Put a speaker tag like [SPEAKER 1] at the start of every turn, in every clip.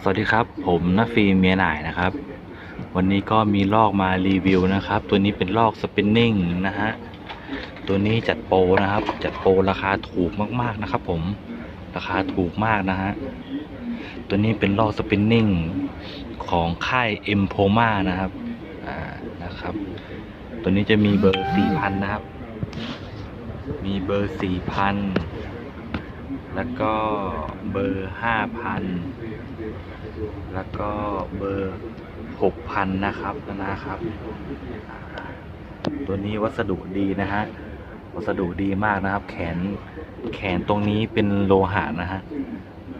[SPEAKER 1] สวัสดีครับ ผมนัฟฟีเมียหน่ายนะครับ วันนี้ก็มีลอกมารีวิวนะครับ ตัวนี้เป็นลอกสปินนิ่งนะฮะตัวนี้จัดโปรนะครับ จัดโปรราคาถูกมากๆนะครับ ผมราคาถูกมากนะฮะตัวนี้เป็นลอกสปินนิ่งของค่ายเอ็มโพมานะครับอ่านะครับ ตัวนี้จะมีเบอร์สี่พันนะครับ มีเบอร์สี่พัน แล้วก็เบอร์ห้าพันแล้วก็เบอร์หกพันนะครับนะครับ ตัวนี้วัสดุดีนะฮะวัสดุดีมากนะครับ แขนแขนตรงนี้เป็นโลหะนะฮะ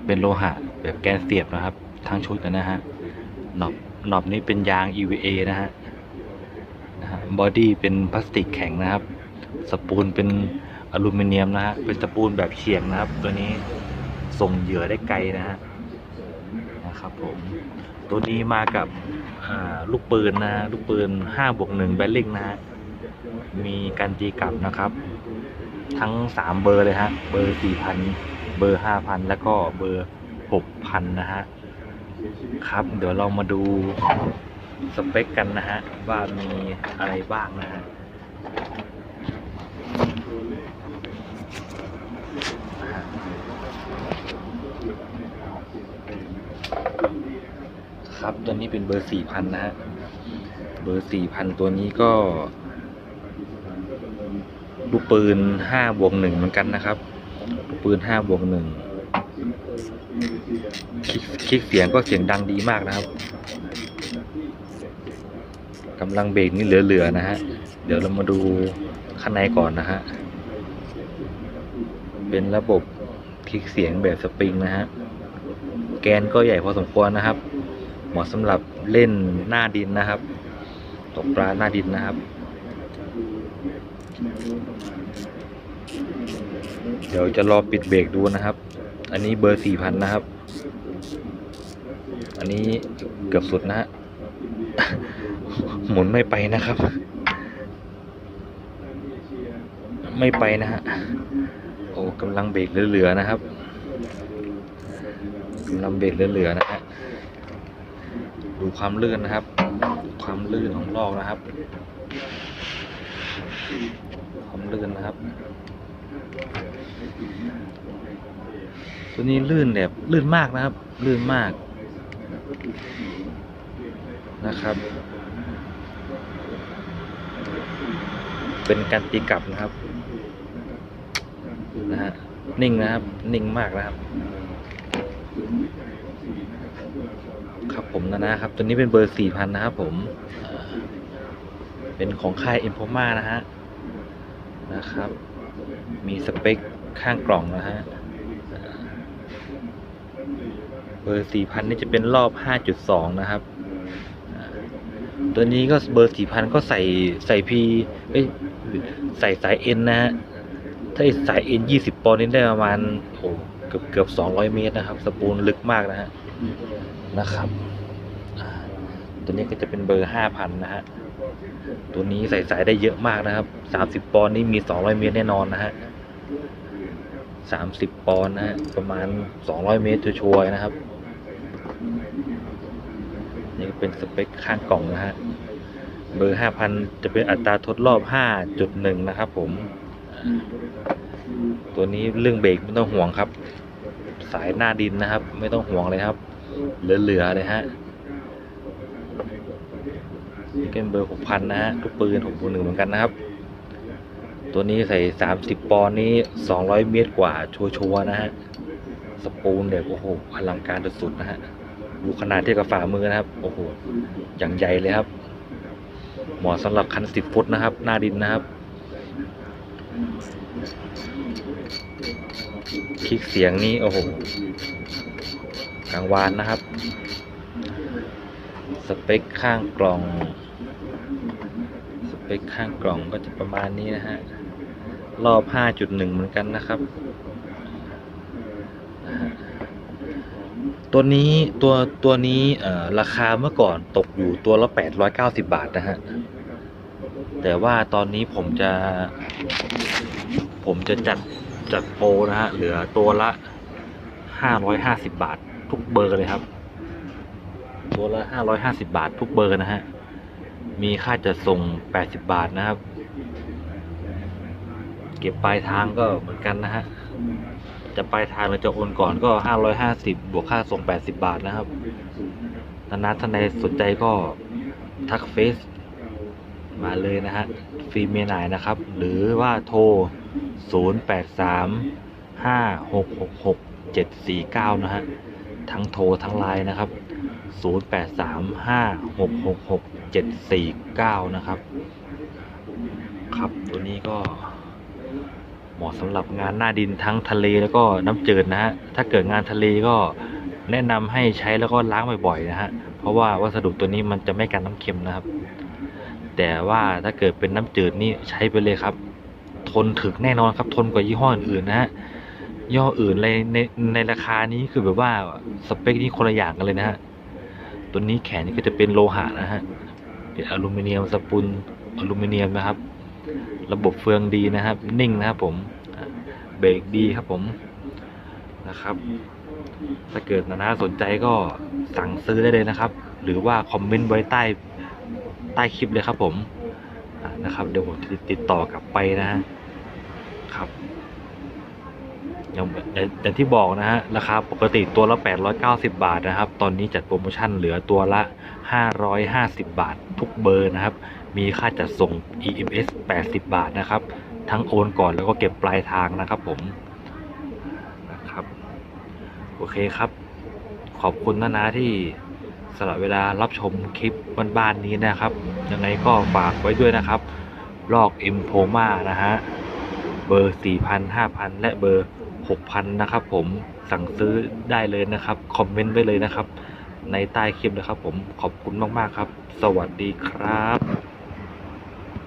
[SPEAKER 1] เป็นโลหะแบบแกนเสียบนะครับ ทั้งชุดนะฮะหนอบหนอบนี้เป็นยาง EVA นะฮะนะฮะบอดี้เป็นพลาสติกแข็งนะครับ สปูลเป็น อลูมิเนียมนะฮะ เป็นสปูลแบบเฉียงนะครับ ตัวนี้ส่งเหยื่อได้ไกลนะฮะ นะครับผม ตัวนี้มากับลูกปืนนะฮะลูกปืน5บวก1แบลลิงนะฮะ มีการตีกลับนะครับ ทั้ง 3 เบอร์เลยฮะ เบอร์ 4,000 เบอร์ 5,000 แล้วก็เบอร์ 6,000 นะฮะ ครับ เดี๋ยวเรามาดูสเปคกันนะฮะ ว่ามีอะไรบ้างนะฮะ ครับตัวนี้เป็นเบอร์สี่พันนะฮะเบอร์สี่พันตัวนี้ก็ ลูกปืนห้าบวกหนึ่งเหมือนกันนะครับ ลูกปืนห้าบวกหนึ่งคลิกคลิกเสียงก็เสียงดังดีมากนะครับกำลังเบรกนี่เหลือๆนะฮะ เดี๋ยวเรามาดูข้างในก่อนนะฮะ เป็นระบบคลิกเสียงแบบสปริงนะฮะ แกนก็ใหญ่พอสมควรนะครับ เหมาะสำหรับเล่นหน้าดินนะครับ ตกปลาหน้าดินนะครับ เดี๋ยวจะรอปิดเบรกดูนะครับ อันนี้เบอร์สี่พันนะครับ อันนี้เกือบสุดนะฮะหมุนไม่ไปนะครับ ไม่ไปนะฮะโอ้กำลังเบรกเหลือๆนะครับกำลังเบรกเหลือๆนะฮะ ดูความลื่นนะครับ ความลื่นของลอกนะครับ ความลื่นนะครับ ตัวนี้ลื่นแบบลื่นมากนะครับ ลื่นมากนะครับ เป็นการตีกลับนะครับ นะฮะ นิ่งนะครับ นิ่งมากนะครับ ครับผมนะนะครับ ตัวนี้เป็นเบอร์สี่พันนะครับผม เป็นของค่ายเอ็มพมานะฮะ นะครับ มีสเปคข้างกล่องนะฮะ เบอร์สี่พันนี่จะเป็นรอบห้าจุดสองนะครับ ตัวนี้ก็เบอร์สี่พันก็ใส่ใส่พีเอ้ยใส่สายเอ็นนะฮะ ถ้าสายเอ็นยี่สิบปอนด์นี่ได้ประมาณโอ้เกือบเกือบสองร้อยเมตรนะครับ สปูลลึกมากนะฮะ นะครับ ตัวนี้ก็จะเป็นเบอร์ห้าพันนะฮะ ตัวนี้ใส่สายได้เยอะมากนะครับสามสิบปอนด์นี่มีสองร้อยเมตรแน่นอนนะฮะสามสิบปอนด์นะฮะ ประมาณสองร้อยเมตรชัวร์ๆนะครับ นี่ก็เป็นสเปคข้างกล่องนะฮะ เบอร์ห้าพันจะเป็นอัตราทดรอบห้าจุดหนึ่งนะครับผม ตัวนี้เรื่องเบรกไม่ต้องห่วงครับ สายหน้าดินนะครับ ไม่ต้องห่วงเลยครับ เหลือๆเลยฮะนี่เป็นเบอร์หกพันนะฮะทุกปืนหกหนึ่งเหมือนกันนะครับ ตัวนี้ใส่สามสิบปอนนี้สองร้อยเมตรกว่าชัวร์ๆนะฮะ สปูนแบบโอ้โหอลังการสุดๆนะฮะ ดูขนาดเทียบกับฝ่ามือนะครับ โอ้โห อย่างใหญ่เลยครับ เหมาะสำหรับคันสิบฟุตนะครับ หน้าดินนะครับ คลิกเสียงนี้โอ้โหกลางวานนะครับ สเปคข้างกล่อง สเปคข้างกล่องก็จะประมาณนี้นะฮะ รอบ 5.1 เหมือนกันนะครับ ตัวนี้ตัวตัวนี้ราคาเมื่อก่อนตกอยู่ตัวละ 890 บาทนะฮะ แต่ว่าตอนนี้ผมจะ ผมจะจัด จัดโปรนะฮะ เหลือตัวละ550บาท ทุกเบอร์เลยครับ ตัวละห้าร้อยห้าสิบาท ทุกเบอร์นะฮะ มีค่าจัดส่งแปดสิบบาทนะครับ เก็บปลายทางก็เหมือนกันนะฮะ จะปลายทางหรือจะโอนก่อนก็ห้าร้อยห้าสิบบวกค่าส่งแปดสิบาทนะครับนานๆท่านใดสนใจก็ทักเฟซ มาเลยนะฮะฟรีเมนายนะครับ หรือว่าโทร 0 8 3 5 6 6 6 7 4 9 นะฮะ ทั้งโทรทั้งไลน์นะครับ 0 8 3 5 6 6 6 7 4 9 นะครับ ครับตัวนี้ก็เหมาะสำหรับงานหน้าดินทั้งทะเลแล้วก็น้ำจืดนะฮะ ถ้าเกิดงานทะเลก็แนะนำให้ใช้แล้วก็ล้างบ่อยๆนะฮะ เพราะว่าวัสดุตัวนี้มันจะไม่กันน้ำเค็มนะครับ แต่ว่าถ้าเกิดเป็นน้ำจืดนี่ใช้ไปเลยครับ ทนถึกแน่นอนครับทนกว่ายี่ห้ออื่นๆนะฮะยี่ห้ออื่นในในในราคานี้คือแบบว่าสเปคนี้คนละอย่างกันเลยนะฮะตัวนี้แขนนี่ก็จะเป็นโลหะนะฮะเป็นอลูมิเนียมสปุลอลูมิเนียมนะครับ ระบบเฟืองดีนะครับ นิ่งนะครับผมเบรกดีครับผมนะครับ ถ้าเกิดนานาสนใจก็สั่งซื้อได้เลยนะครับ หรือว่าคอมเมนต์ไว้ใต้ ใต้คลิปเลยครับผมนะครับ เดี๋ยวผมติดต่อกลับไปนะฮะครับอย่างอย่างที่บอกนะฮะราคาปกติตัวละ 890 บาทนะครับ ตอนนี้จัดโปรโมชั่นเหลือตัวละ 550 บาท ทุกเบอร์นะครับ มีค่าจัดส่ง EMS 80 บาทนะครับ ทั้งโอนก่อนแล้วก็เก็บปลายทางนะครับผมนะครับ โอเคครับ ขอบคุณนะนะที่ สละเวลารับชมคลิปบ้านๆนี้นะครับ ยังไงก็ฝากไว้ด้วยนะครับ ลอกเอ็มโพมานะฮะ เบอร์ 4,000 5,000 และเบอร์ 6,000 นะครับผมสั่งซื้อได้เลยนะครับ คอมเมนต์ไว้เลยนะครับ ในใต้คลิปนะครับผมขอบคุณมากๆครับ สวัสดีครับ